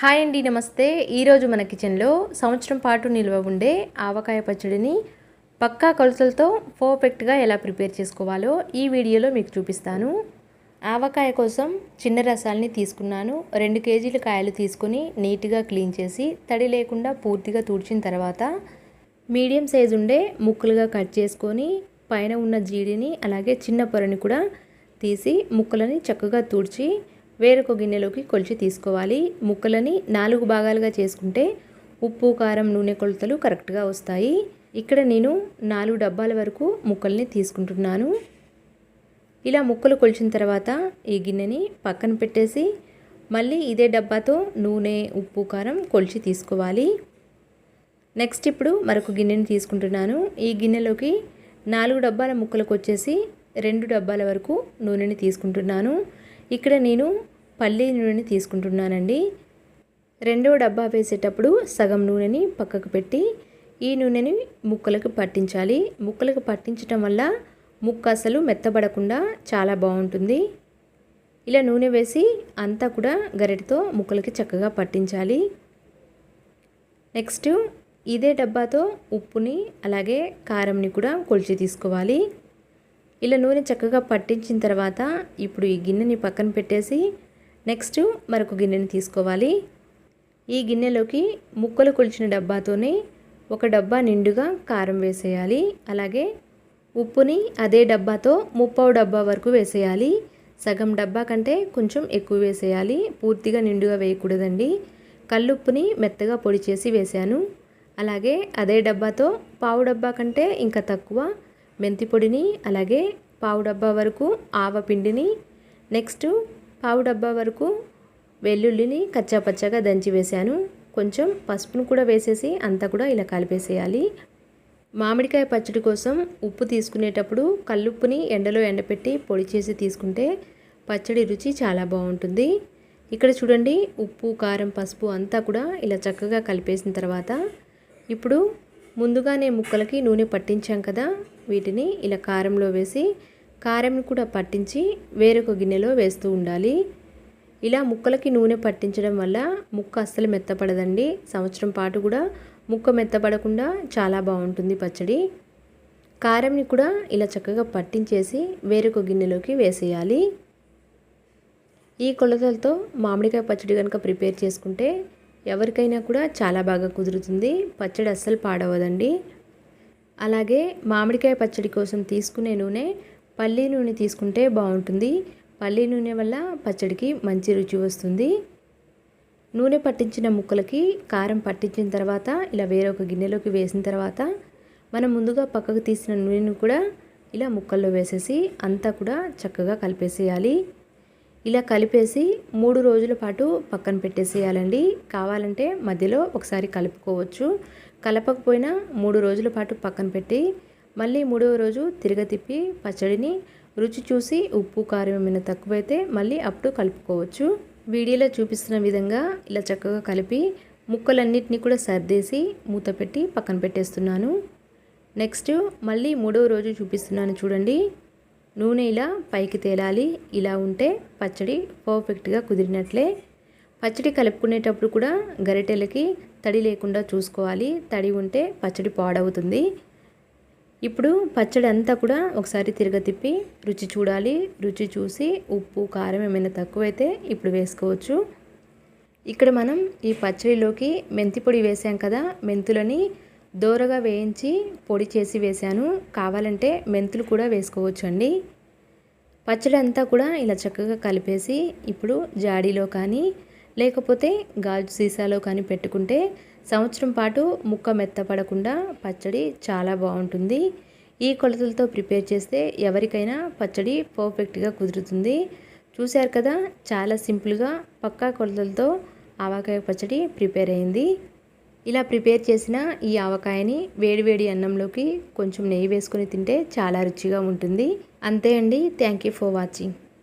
Hi అండి నమస్తే. ఈరోజు మన కిచెన్లో సంవత్సరం పాటు నిల్వ ఉండే ఆవకాయ పచ్చడిని పక్కా కొలతలతో పర్ఫెక్ట్గా ఎలా ప్రిపేర్ చేసుకోవాలో ఈ వీడియోలో మీకు చూపిస్తాను. ఆవకాయ కోసం చిన్న రసాల్ని తీసుకున్నాను. రెండు కేజీల కాయలు తీసుకొని నీట్గా క్లీన్ చేసి తడి లేకుండా పూర్తిగా తుడిచిన తర్వాత మీడియం సైజు ఉండే ముక్కలుగా కట్ చేసుకొని పైన ఉన్న జీడిని అలాగే చిన్న పొరని కూడా తీసి ముక్కలని చక్కగా తుడిచి వేరొక గిన్నెలోకి కొలిచి తీసుకోవాలి. ముక్కలని నాలుగు భాగాలుగా చేసుకుంటే ఉప్పు కారం నూనె కొలతలు కరెక్ట్గా వస్తాయి. ఇక్కడ నేను నాలుగు డబ్బాల వరకు ముక్కల్ని తీసుకుంటున్నాను. ఇలా ముక్కలు కొలిచిన తర్వాత ఈ గిన్నెని పక్కన పెట్టేసి మళ్ళీ ఇదే డబ్బాతో నూనె ఉప్పు కారం కొలిచి తీసుకోవాలి. నెక్స్ట్ ఇప్పుడు మరొక గిన్నెని తీసుకుంటున్నాను. ఈ గిన్నెలోకి నాలుగు డబ్బాల ముక్కలకు వచ్చేసి రెండు డబ్బాల వరకు నూనెని తీసుకుంటున్నాను. ఇక్కడ నేను పల్లి నూనెని తీసుకుంటున్నానండి. రెండవ డబ్బా వేసేటప్పుడు సగం నూనెని పక్కకు పెట్టి ఈ నూనెని ముక్కలకు పట్టించాలి. ముక్కలకు పట్టించటం వల్ల ముక్క అసలు మెత్తబడకుండా చాలా బాగుంటుంది. ఇలా నూనె వేసి అంతా కూడా గరిటతో ముక్కలకి చక్కగా పట్టించాలి. నెక్స్ట్ ఇదే డబ్బాతో ఉప్పుని అలాగే కారంని కూడా కొలిచి తీసుకోవాలి. ఇలా నూనె చక్కగా పట్టించిన తర్వాత ఇప్పుడు ఈ గిన్నెని పక్కన పెట్టేసి నెక్స్ట్ మరొక గిన్నెని తీసుకోవాలి. ఈ గిన్నెలోకి ముక్కలు కొలిచిన డబ్బాతోనే ఒక డబ్బా నిండుగా కారం వేసేయాలి. అలాగే ఉప్పుని అదే డబ్బాతో ముప్పావు డబ్బా వరకు వేసేయాలి. సగం డబ్బా కంటే కొంచెం ఎక్కువ వేసేయాలి. పూర్తిగా నిండుగా వేయకూడదండి. కల్లుప్పుని మెత్తగా పొడి చేసి వేశాను. అలాగే అదే డబ్బాతో పావు డబ్బా కంటే ఇంకా తక్కువ మెంతి పొడిని అలాగే పావు డబ్బా వరకు ఆవపిండిని నెక్స్ట్ పావు డబ్బా వరకు వెల్లుల్లిని కచ్చాపచ్చాగా దంచి వేశాను. కొంచెం పసుపును కూడా వేసేసి అంతా కూడా ఇలా కలిపేసేయాలి. మామిడికాయ పచ్చడి కోసం ఉప్పు తీసుకునేటప్పుడు కల్లుప్పుని ఎండలో ఎండపెట్టి పొడి చేసి తీసుకుంటే పచ్చడి రుచి చాలా బాగుంటుంది. ఇక్కడ చూడండి ఉప్పు కారం పసుపు అంతా కూడా ఇలా చక్కగా కలిపేసిన తర్వాత ఇప్పుడు ముందుగానే ముక్కలకి నూనె పట్టించాం కదా వీటిని ఇలా కారంలో వేసి కారం కూడా పట్టించి వేరొక గిన్నెలో వేస్తూ ఉండాలి. ఇలా ముక్కలకి నూనె పట్టించడం వల్ల ముక్క అస్సలు మెత్తపడదండి. సంవత్సరం పాటు కూడా ముక్క మెత్తపడకుండా చాలా బాగుంటుంది పచ్చడి. కారంని కూడా ఇలా చక్కగా పట్టించేసి వేరొక గిన్నెలోకి వేసేయాలి. ఈ కొలతలతో మామిడికాయ పచ్చడి కనుక ప్రిపేర్ చేసుకుంటే ఎవరికైనా కూడా చాలా బాగా కుదురుతుంది. పచ్చడి అస్సలు పాడవదండి. అలాగే మామిడికాయ పచ్చడి కోసం తీసుకునే నూనె పల్లి నూనె తీసుకుంటే బాగుంటుంది. పల్లి నూనె వల్ల పచ్చడికి మంచి రుచి వస్తుంది. నూనె పట్టించిన ముక్కలకి కారం పట్టించిన తర్వాత ఇలా వేరొక గిన్నెలోకి వేసిన తర్వాత మనం ముందుగా పక్కకు తీసిన నూనెను కూడా ఇలా ముక్కల్లో వేసేసి అంతా కూడా చక్కగా కలిపేసేయాలి. ఇలా కలిపేసి మూడు రోజుల పాటు పక్కన పెట్టేసేయాలండి. కావాలంటే మధ్యలో ఒకసారి కలుపుకోవచ్చు. కలపకపోయినా మూడు రోజుల పాటు పక్కన పెట్టి మళ్ళీ మూడవ రోజు తిరగతిప్పి పచ్చడిని రుచి చూసి ఉప్పు కారం ఏమైనా తక్కువైతే మళ్ళీ అప్పుడు కలుపుకోవచ్చు. వీడియోలో చూపిస్తున్న విధంగా ఇలా చక్కగా కలిపి ముక్కలన్నిటిని కూడా సర్దేసి మూత పెట్టి పక్కన పెట్టేస్తున్నాను. నెక్స్ట్ మళ్ళీ మూడవ రోజు చూపిస్తున్నాను చూడండి. నూనె ఇలా పైకి తేలాలి. ఇలా ఉంటే పచ్చడి పర్ఫెక్ట్గా కుదిరినట్లే. పచ్చడి కలుపుకునేటప్పుడు కూడా గరిటెలకి తడి లేకుండా చూసుకోవాలి. తడి ఉంటే పచ్చడి పాడవుతుంది. ఇప్పుడు పచ్చడి అంతా కూడా ఒకసారి తిరగతిప్పి రుచి చూడాలి. రుచి చూసి ఉప్పు కారం ఏమైనా తక్కువైతే ఇప్పుడు వేసుకోవచ్చు. ఇక్కడ మనం ఈ పచ్చడిలోకి మెంతి పొడి వేసాం కదా. మెంతులని దోరగా వేయించి పొడి చేసి వేశాను. కావాలంటే మెంతులు కూడా వేసుకోవచ్చు అండి పచ్చడి అంతా కూడా ఇలా చక్కగా కలిపేసి ఇప్పుడు జాడీలో కానీ లేకపోతే గాజు సీసాలో కానీ పెట్టుకుంటే సంవత్సరం పాటు ముక్క మెత్తపడకుండా పచ్చడి చాలా బాగుంటుంది. ఈ కొలతలతో ప్రిపేర్ చేస్తే ఎవరికైనా పచ్చడి పర్ఫెక్ట్గా కుదురుతుంది. చూశారు కదా చాలా సింపుల్గా పక్కా కొలతలతో ఆవకాయ పచ్చడి ప్రిపేర్ అయింది. ఇలా ప్రిపేర్ చేసిన ఈ ఆవకాయని వేడివేడి అన్నంలోకి కొంచెం నెయ్యి వేసుకొని తింటే చాలా రుచిగా ఉంటుంది. అంతే అండి. Thank you for watching